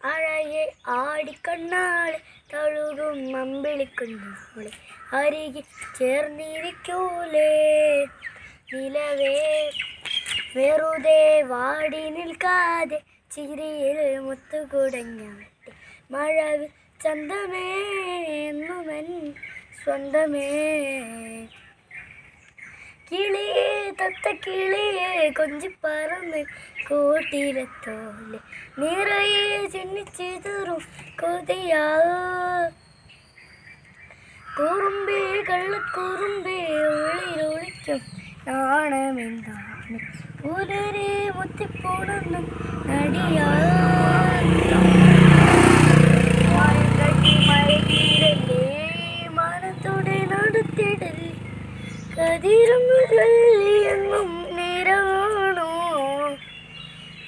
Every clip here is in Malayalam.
അഴകെ ആടിക്കണ്ണാൾ തഴുകും അമ്പിളിക്കുന്നാളെ അരികെ ചേർന്നിരിക്കൂലേ. നിലവേ വെറുതെ വാടി നിൽക്കാതെ ചിരിയിൽ മുത്തുകുടഞ്ഞാട്ടെ. മഴവിൽ ചന്തമേ എന്നുമൻ സ്വന്തമേ. കിളിയെ തത്ത കിളിയേ കൊഞ്ചി പറന്ന് കൂട്ടിലെത്തോലെ നിറയെ ചിന്നിച്ചിതറും കൊതിയാ. കുറുമ്പേ കള്ളക്കുറുമ്പേ ഉള്ളിലൊളിക്കും നാണമെന്താണ്? പുലരെ മുത്തിപ്പോണെന്നും നടിയാ. ചൊല്ലിയെന്നും നേരാണോ.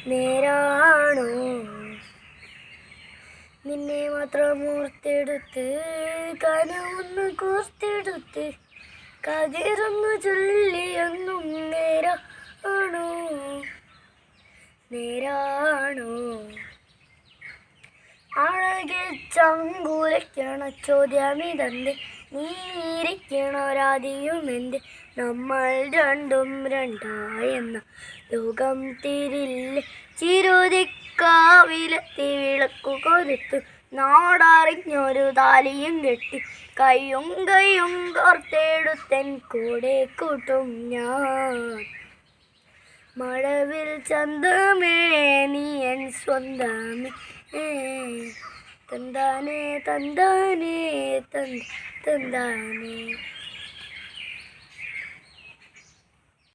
നേരാണോ. നിന്നെ മാത്രം ഓർത്തെടുത്ത് കനവൊന്ന് കോർത്തെടുത്ത് കതിരൊന്ന് ചൊല്ലിയെന്നും നേരാണോ. അഴകെ ചങ്കുലയ്ക്കണ ചോദ്യമിതന്റെ നീരിക്കണൊരാതിയുമെന്ത് നമ്മൾ രണ്ടും രണ്ടായെന്ന ലോകം തിരില്ല ചിരുതിക്കാവിലെത്തി വിളക്കു കൊരുത്തു. നാടറിഞ്ഞൊരു താലിയും കെട്ടി കയ്യും കയ്യും കോർത്തെടുത്തൻ കൂടെ കൂട്ടും ഞാൻ. മഴവിൽ ചന്തമേ നീ എൻ സ്വന്തമേ. തന്താനേ തന്താനേ തന്ത തന്താനേ